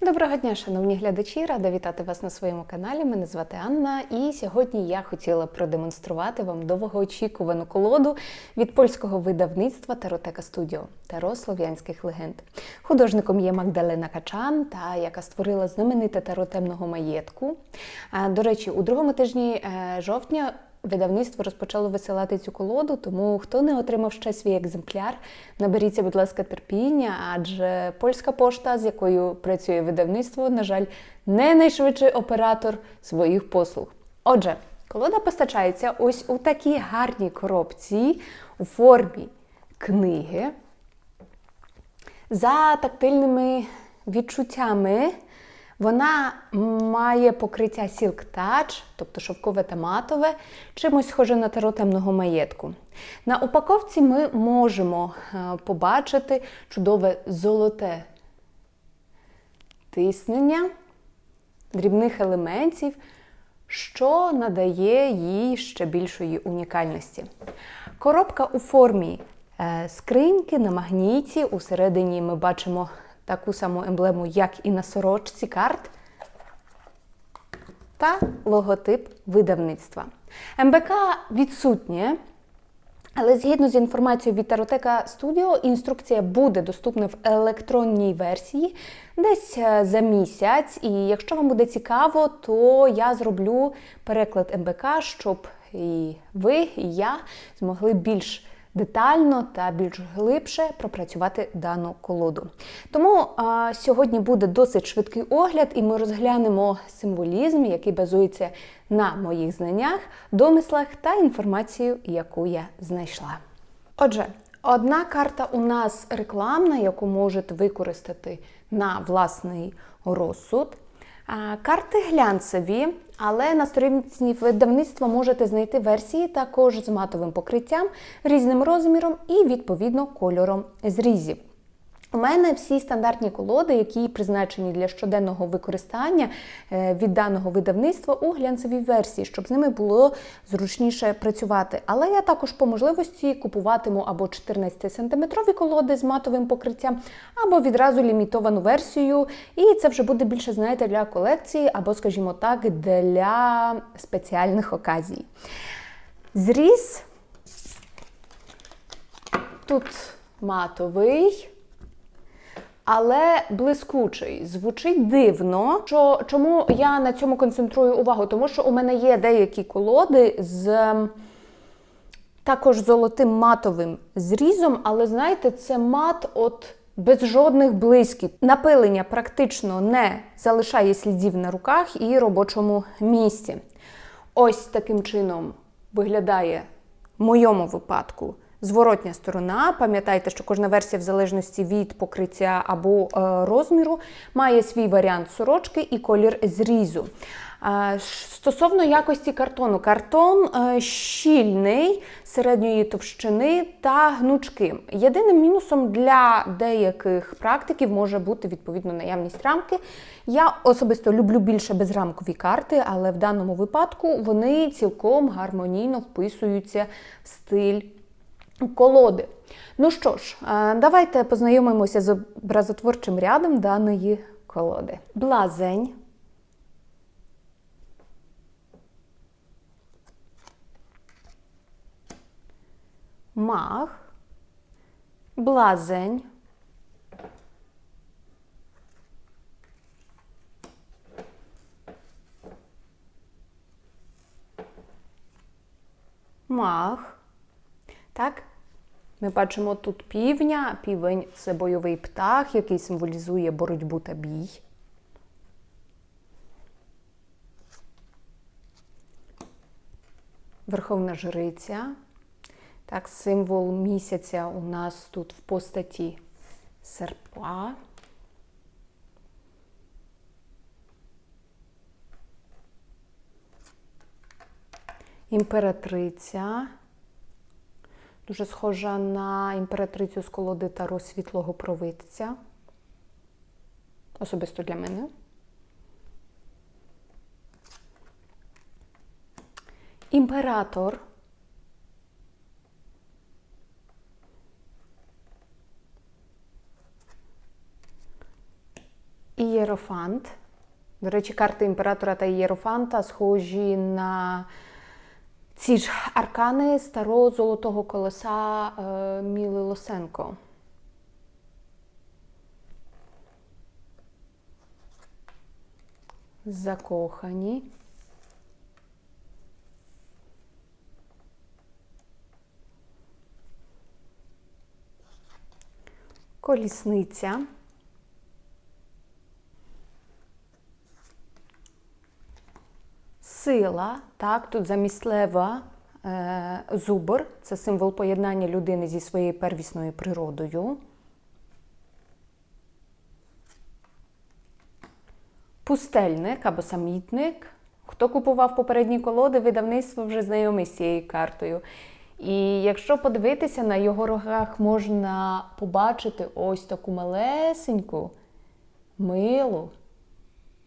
Доброго дня, шановні глядачі! Рада вітати вас на своєму каналі. Мене звати Анна, і сьогодні я хотіла продемонструвати вам довгоочікувану колоду від польського видавництва Таротека Студіо Таро слов'янських легенд. Художником є Магдалена Качан, та яка створила знамените таро темного маєтку. До речі, у другому тижні е, жовтня. Видавництво розпочало висилати цю колоду, тому хто не отримав ще свій екземпляр, наберіться, будь ласка, терпіння, адже польська пошта, з якою працює видавництво, на жаль, не найшвидший оператор своїх послуг. Отже, колода постачається ось у такій гарній коробці у формі книги за тактильними відчуттями. Вона має покриття Silk Touch, тобто шовкове та матове, чимось схоже на таро темного маєтку. На упаковці ми можемо е, побачити чудове золоте тиснення дрібних елементів, що надає їй ще більшої унікальності. Коробка у формі е, скриньки на магніті. Усередині ми бачимо таку саму емблему, як і на сорочці карт, та логотип видавництва. МБК відсутнє. Але згідно з інформацією від Таротека Студіо, інструкція буде доступна в електронній версії десь е, за місяць. І якщо вам буде цікаво, то я зроблю переклад МБК, щоб і ви, і я змогли більш детально та більш глибше пропрацювати дану колоду. Тому а, сьогодні буде досить швидкий огляд, і ми розглянемо символізм, який базується на моїх знаннях, домислах та інформацію, яку я знайшла. Отже, одна карта у нас рекламна, яку можете використати на власний розсуд. Карти глянцеві, але на сторінці видавництва можете знайти версії також з матовим покриттям, різним розміром і, відповідно, кольором зрізів. У мене всі стандартні колоди, які призначені для щоденного використання е, від даного видавництва у глянцевій версії, щоб з ними було зручніше працювати. Але я також по можливості купуватиму або 14-сантиметрові колоди з матовим покриттям, або відразу лімітовану версію. І це вже буде більше, знаєте, для колекції, або, скажімо так, для спеціальних оказій. Зріз тут матовий але блискучий, звучить дивно. Що, Чому я на цьому концентрую увагу? Тому що у мене є деякі колоди з також золотим матовим зрізом, але знаєте, це мат от. Без жодних блисків. Напилення практично не залишає слідів на руках і робочому місці. Ось таким чином виглядає в моєму випадку Зворотня сторона, пам'ятайте, що кожна версія, в залежності від покриття або е, розміру, має свій варіант сорочки і колір зрізу. Е, стосовно якості картону, картон е, щільний середньої товщини та гнучким. Єдиним мінусом для деяких практиків може бути відповідно наявність рамки. Я особисто люблю більше безрамкові карти, але в даному випадку вони цілком гармонійно вписуються в стиль колоди. Ну що ж, давайте познайомимося з образотворчим рядом даної колоди. Блазень. Мах, блазень, мах? Ми бачимо тут півня. Півень це бойовий птах, який символізує боротьбу та бій. Верховна жриця. Так, символ місяця у нас тут в постаті серпа. Імператриця. Дуже схожа на імператрицю з колоди Таро світлого провидця. Особисто для мене. Імператор. Ієрофант. До речі, карти імператора та Ієрофанта схожі на ці ж аркани старого золотого колеса е, Міли Лосенко. Закохані. Колісниця. Сила, так, тут замість лева е, зубр, це символ поєднання людини зі своєю первісною природою. Пустельник або самітник. Хто купував попередні колоди, видавництво вже знайомий з цією картою. І якщо подивитися, на його рогах можна побачити ось таку малесеньку, милу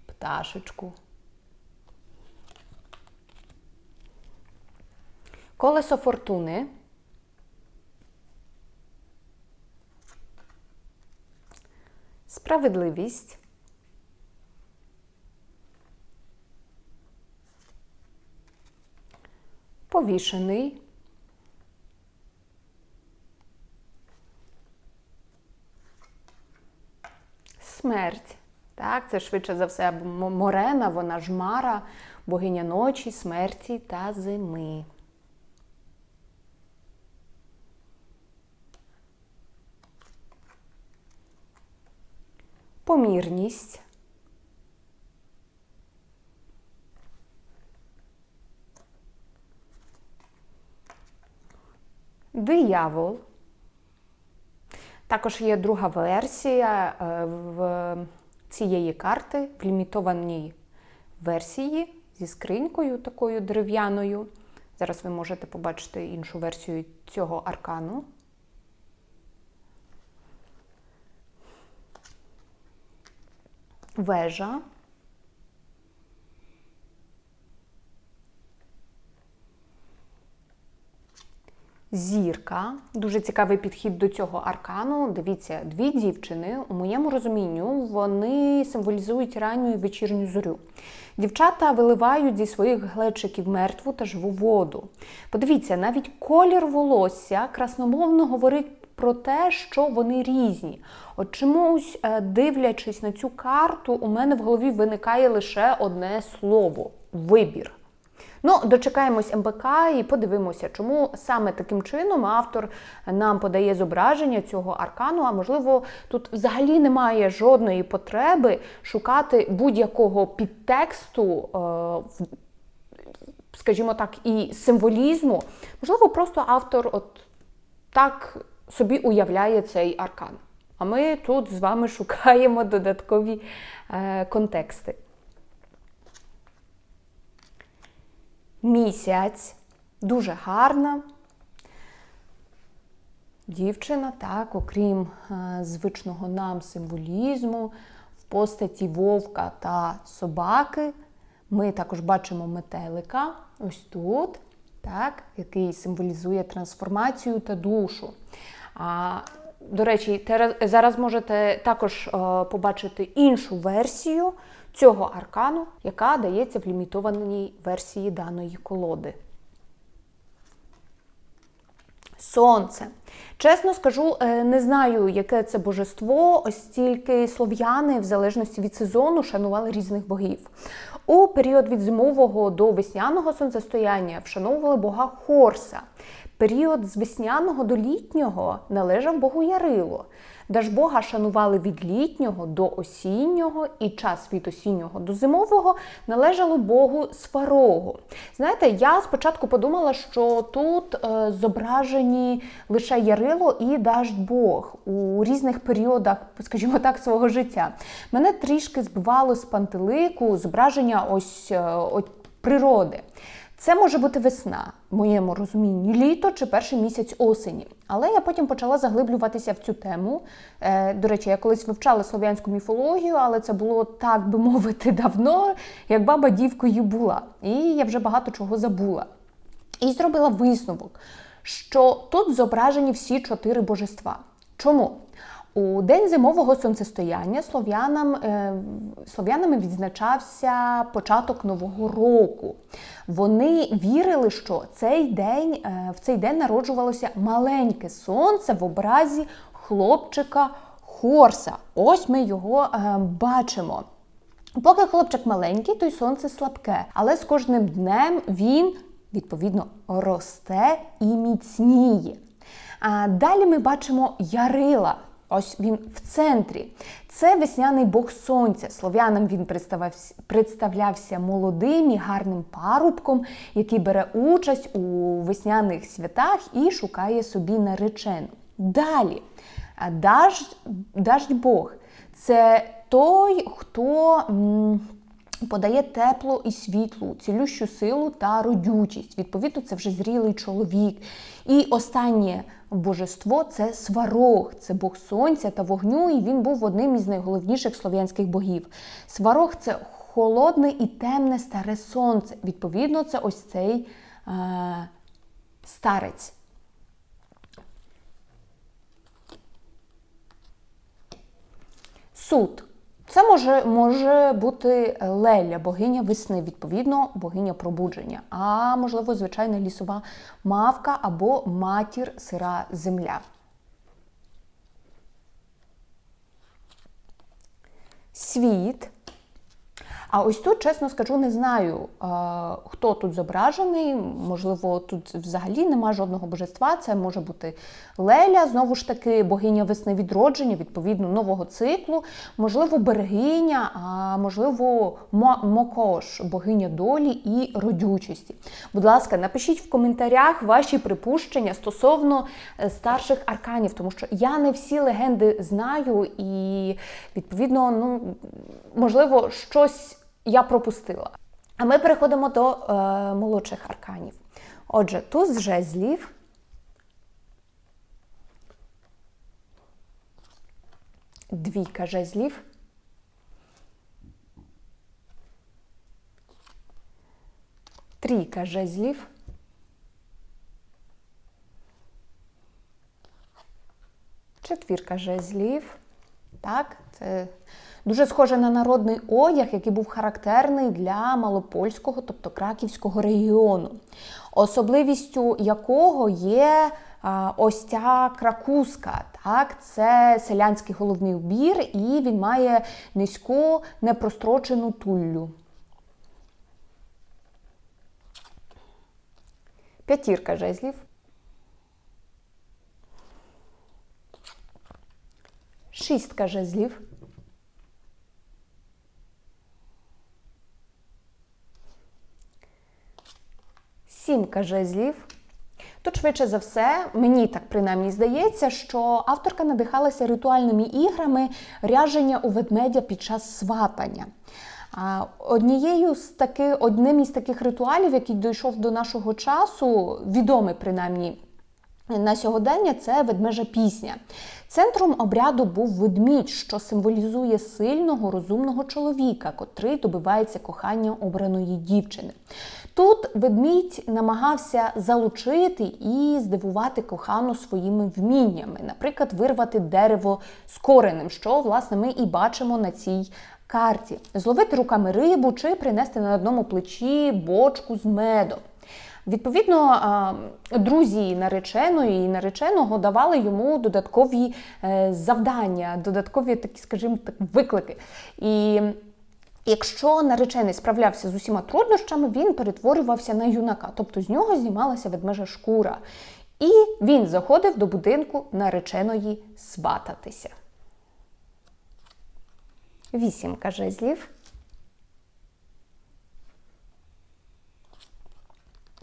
пташечку. Колесо фортуни. Справедливість. Повішений. Смерть. Так, це швидше за все Морена, вона ж Мара, богиня ночі, смерті та зими. Помірність. Диявол. Також є друга версія е, в цієї карти в лімітованій версії зі скринькою такою дерев'яною. Зараз ви можете побачити іншу версію цього аркану. Вежа. Зірка. Дуже цікавий підхід до цього аркану. Дивіться, дві дівчини, у моєму розумінню, вони символізують ранню і вечірню зорю. Дівчата виливають зі своїх глечиків мертву та живу воду. Подивіться, навіть колір волосся красномовно говорить про те, що вони різні. От чомусь, е, дивлячись на цю карту, у мене в голові виникає лише одне слово вибір. Ну, дочекаємось МБК і подивимося, чому саме таким чином автор нам подає зображення цього аркану. А можливо, тут взагалі немає жодної потреби шукати будь-якого підтексту, е, скажімо так, і символізму. Можливо, просто автор от так собі уявляє цей аркан. А ми тут з вами шукаємо додаткові е, контексти. Місяць дуже гарна. Дівчина, так, окрім е, звичного нам символізму, в постаті вовка та собаки. Ми також бачимо метелика ось тут, так, який символізує трансформацію та душу. До речі, зараз можете також е, побачити іншу версію цього аркану, яка дається в лімітованій версії даної колоди. Сонце. Чесно скажу, е, не знаю, яке це божество, ось тільки слов'яни, в залежності від сезону, шанували різних богів. У період від зимового до весняного сонцестояння вшановували бога Хорса. Період з весняного до літнього належав Богу Ярило. Дажбога шанували від літнього до осіннього, і час від осіннього до зимового належало Богу Сварогу. Знаєте, я спочатку подумала, що тут е, зображені лише Ярило і Дажбог у різних періодах, скажімо так, свого життя. Мене трішки збивало з пантелику зображення ось, е, ось природи. Це може бути весна, в моєму розумінні, літо чи перший місяць осені. Але я потім почала заглиблюватися в цю тему. Е, До речі, я колись вивчала слов'янську міфологію, але це було так би мовити давно, як баба дівкою була. І я вже багато чого забула. І зробила висновок, що тут зображені всі чотири божества. Чому? У день зимового сонцестояння слов'янам, е, слов'янами відзначався початок Нового року. Вони вірили, що цей день, е, в цей день народжувалося маленьке сонце в образі хлопчика Хорса. Ось ми його е, бачимо. Поки хлопчик маленький, то й сонце слабке, але з кожним днем він відповідно росте і міцніє. А далі ми бачимо Ярила. Ось він в центрі. Це весняний бог сонця. Слов'янам він представлявся, молодим і гарним парубком, який бере участь у весняних святах і шукає собі наречену. Далі даж, даждь Бог це той, хто подає тепло і світло, цілющу силу та родючість. Відповідно, це вже зрілий чоловік. І останнє божество це сварог, це Бог сонця та вогню, і він був одним із найголовніших слов'янських богів. Сварог це холодне і темне старе сонце. Відповідно, це ось цей е, старець. Суд. Це може може бути Леля, богиня весни, відповідно, богиня пробудження, а можливо, звичайна лісова мавка або матір сира земля. Світ. А ось тут, чесно скажу, не знаю, хто тут зображений. Можливо, тут взагалі нема жодного божества. Це може бути Леля, знову ж таки, богиня весни відродження, відповідно, нового циклу, можливо, берегиня, а можливо, Мокош, богиня долі і родючості. Будь ласка, напишіть в коментарях ваші припущення стосовно е, старших арканів, тому що я не всі легенди знаю, і відповідно, ну можливо, щось я пропустила. А ми переходимо до е, молодших арканів. Отже, туз жезлів. Двійка жезлів. Трійка жезлів. Четвірка жезлів. Так, це Дуже схоже на народний одяг, який був характерний для малопольського, тобто краківського регіону, особливістю якого є ось ця кракузка. Так, Це селянський головний убір, і він має низьку непрострочену туллю. П'ятірка жезлів. Шістка жезлів. Сімка жезлів. Тут, швидше за все, мені так принаймні здається, що авторка надихалася ритуальними іграми ряження у ведмедя під час сватання. Однією з таки, Одним із таких ритуалів, який дійшов до нашого часу, відомий принаймні на сьогодення, це ведмежа пісня. Центром обряду був ведмідь, що символізує сильного, розумного чоловіка, котрий добивається кохання обраної дівчини. Тут ведмідь намагався залучити і здивувати кохану своїми вміннями, наприклад, вирвати дерево з коренем, що, власне, ми і бачимо на цій карті, зловити руками рибу чи принести на одному плечі бочку з медом. Відповідно, друзі нареченої і нареченого давали йому додаткові е, завдання, додаткові такі, скажімо так, виклики. І Якщо наречений справлявся з усіма труднощами, він перетворювався на юнака, тобто з нього знімалася ведмежа шкура. І він заходив до будинку нареченої свататися. Вісімка жезлів.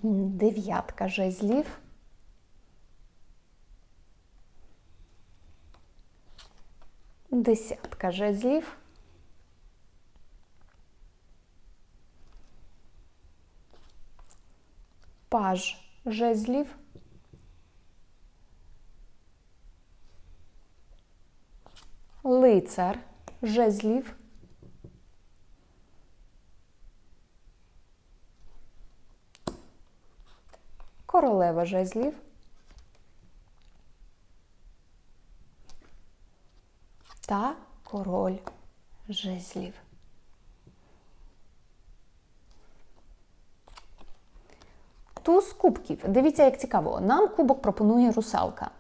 Дев'ятка жезлів. Десятка жезлів. Паж жезлів. Лицар жезлів. королева жезлів, та король жезлів. Туз кубків. Дивіться, як цікаво. Нам кубок пропонує русалка.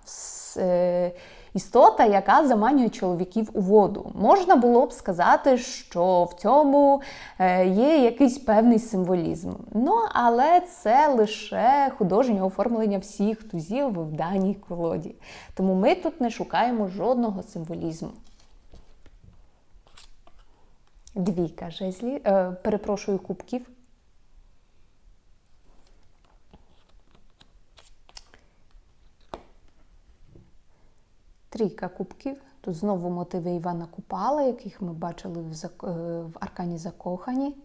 Е, Істота, яка заманює чоловіків у воду. Можна було б сказати, що в цьому е, є якийсь певний символізм. Ну, але це лише художнє оформлення всіх тузів в даній колоді. Тому ми тут не шукаємо жодного символізму. Двійка жезлі, е, перепрошую, кубків. Трійка кубків. Тут знову мотиви Івана Купала, яких ми бачили в, е, Аркані Закохані.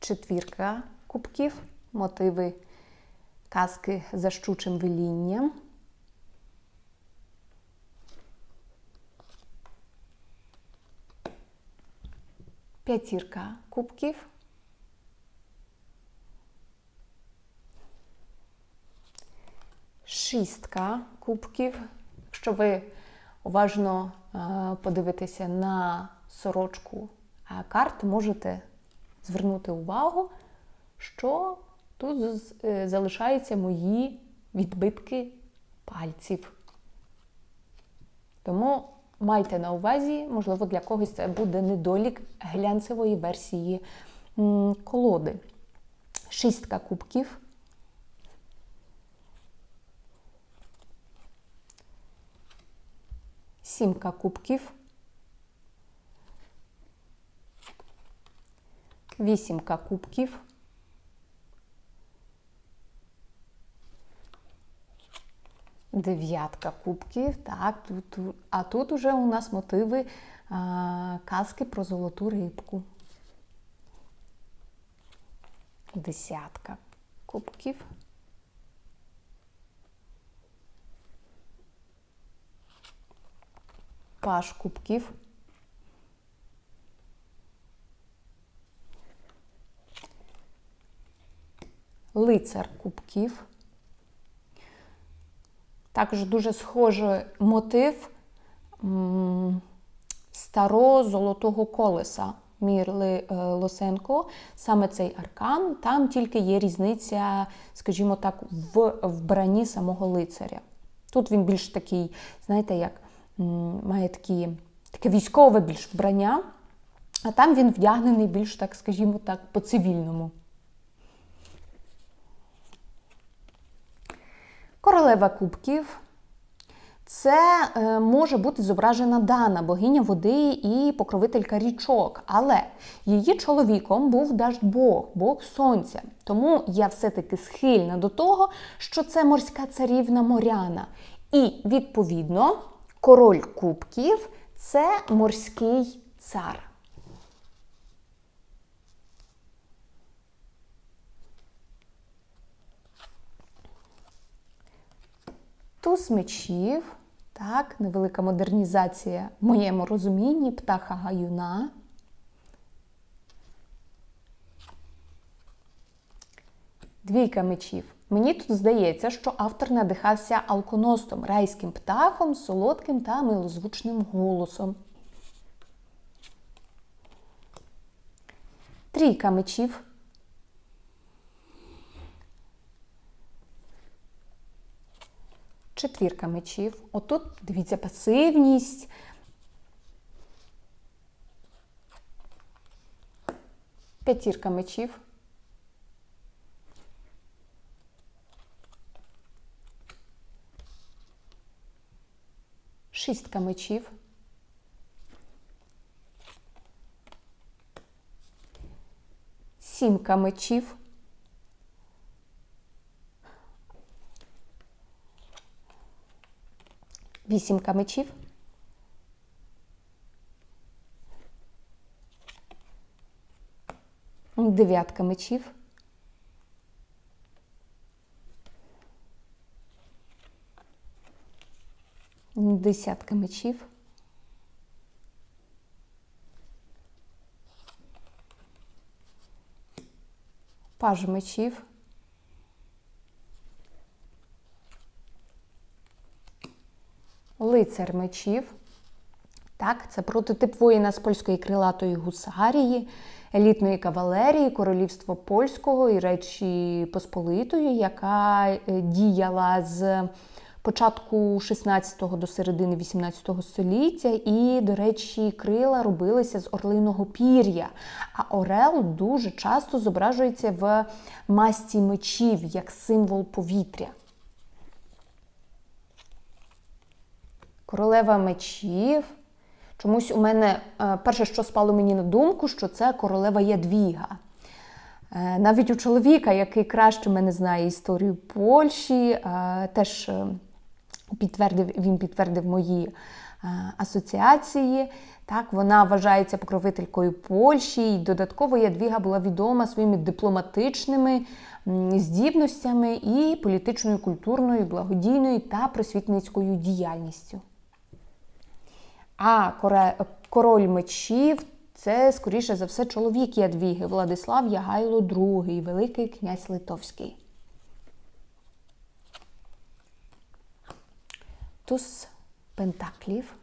Четвірка кубків, мотиви казки за щучим велінням. П'ятірка кубків. Шістка кубків. Якщо ви уважно е, подивитеся на сорочку е, карт, можете звернути увагу, що тут е, залишаються мої відбитки пальців. Тому майте на увазі, можливо, для когось це буде недолік глянцевої версії колоди. Шістка кубків. Сімка кубків. Вісімка кубків. Дев'ятка кубків. Так, тут, а тут уже у нас мотиви а, казки про золоту рибку. Десятка кубків. Паш кубків. Лицар кубків. Також дуже схожий мотив старого золотого колеса Мірли е, Лосенко. Саме цей аркан. Там тільки є різниця, скажімо так, в вбранні самого лицаря. Тут він більш такий, знаєте, як має такі, таке військове більш вбрання, а там він вдягнений більш, так, скажімо так, по-цивільному. Королева кубків. Це е, може бути зображена Дана, богиня води і покровителька річок. Але її чоловіком був Даждбог, Бог Сонця. Тому я все-таки схильна до того, що це морська царівна моряна. І, відповідно, король кубків це морський цар. Туз мечів, так, невелика модернізація в моєму розумінні, птаха гаюна. Двійка мечів. Мені тут здається, що автор надихався алконостом, райським птахом, солодким та милозвучним голосом. Трійка мечів. Четвірка мечів. Отут, дивіться, пасивність. П'ятірка мечів. Шістка мечів. Сімка мечів. Вісімка мечів. Дев'ятка мечів. Десятка мечів. Паж мечів. лицар мечів. Так, це прототип воїна з польської крилатої гусарії, елітної кавалерії, королівства польського і Речі Посполитої, яка е, діяла з початку 16 до середини 18 століття. І, до речі, крила робилися з орлиного пір'я. А Орел дуже часто зображується в масті мечів як символ повітря. Королева мечів. Чомусь у мене е, перше, що спало мені на думку, що це королева Ядвіга. Е, Навіть у чоловіка, який краще мене знає історію Польщі, е, теж підтвердив, він підтвердив мої е, асоціації. Так, вона вважається покровителькою Польщі, і додатково Ядвіга була відома своїми дипломатичними здібностями і політичною, культурною, благодійною та просвітницькою діяльністю. А король мечів це, скоріше за все, чоловік Ядвіги Владислав Ягайло II, Великий князь Литовський. Туз Пентаклів.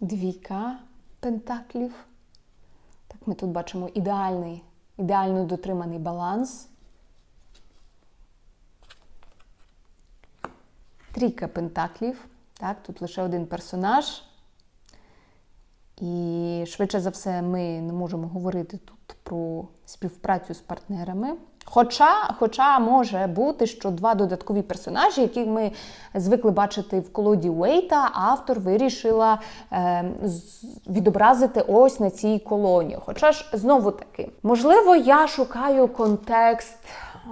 Двійка пентаклів. Так, ми тут бачимо ідеальний, ідеально дотриманий баланс. Трійка пентаклів. Так, тут лише один персонаж. І швидше за все, ми не можемо говорити тут про співпрацю з партнерами. Хоча, хоча може бути, що два додаткові персонажі, яких ми звикли бачити в колоді Уейта, автор вирішила е, відобразити ось на цій колоні. Хоча ж знову таки, можливо, я шукаю контекст, е,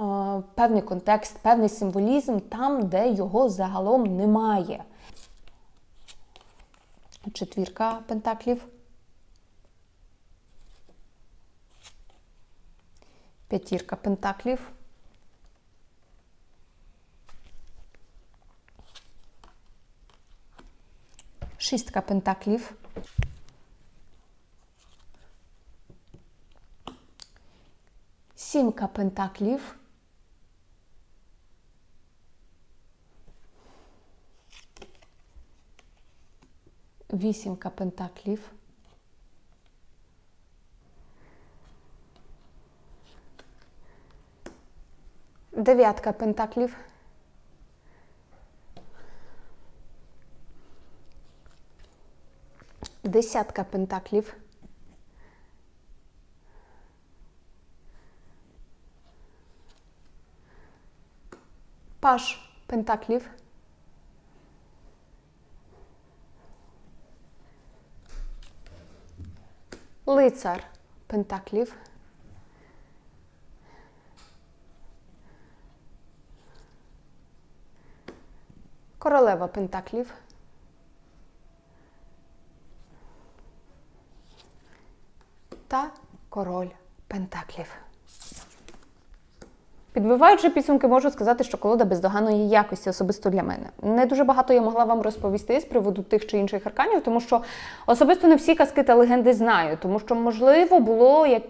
певний контекст, певний символізм там, де його загалом немає. Четвірка пентаклів. П'ятірка пентаклів. Шістка пентаклів. Сімка пентаклів. Вісімка пентаклів. Дев'ятка пентаклів. Десятка пентаклів. Паш пентаклів. Лицар пентаклів. Королева пентаклів. Та король пентаклів. Підбиваючи підсумки, можу сказати, що колода бездоганної якості особисто для мене. Не дуже багато я могла вам розповісти з приводу тих чи інших арканів, тому що особисто не всі казки та легенди знаю, тому що, можливо, було як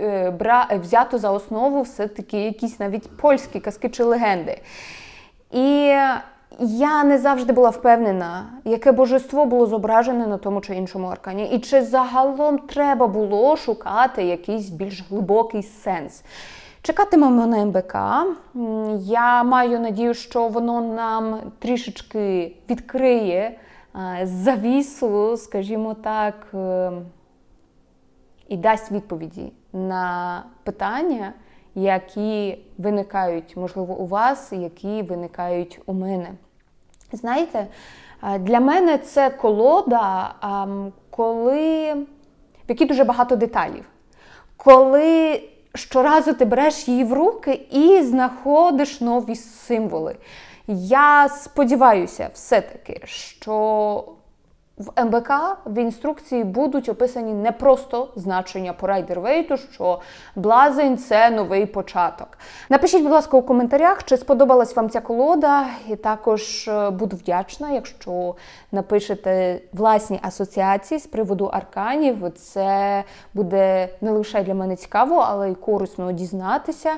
е, взято за основу все-таки якісь навіть польські казки чи легенди. І я не завжди була впевнена, яке божество було зображене на тому чи іншому аркані, і чи загалом треба було шукати якийсь більш глибокий сенс. Чекатимемо на МБК. Я маю надію, що воно нам трішечки відкриє е, завісу, скажімо так, е, і дасть відповіді на питання, які виникають, можливо, у вас, які виникають у мене. Знаєте, е, для мене це колода, коли, в якій дуже багато деталів. Коли щоразу ти береш її в руки і знаходиш нові символи. Я сподіваюся, все-таки, що в МБК в інструкції будуть описані не просто значення по райдервейту, що блазень це новий початок. Напишіть, будь ласка, у коментарях, чи сподобалась вам ця колода, і також е, буду вдячна, якщо напишете власні асоціації з приводу арканів. Це буде не лише для мене цікаво, але й корисно дізнатися.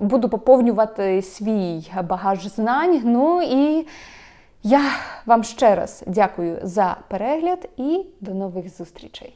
Буду поповнювати свій багаж знань. Ну і я вам ще раз дякую за перегляд і до нових зустрічей.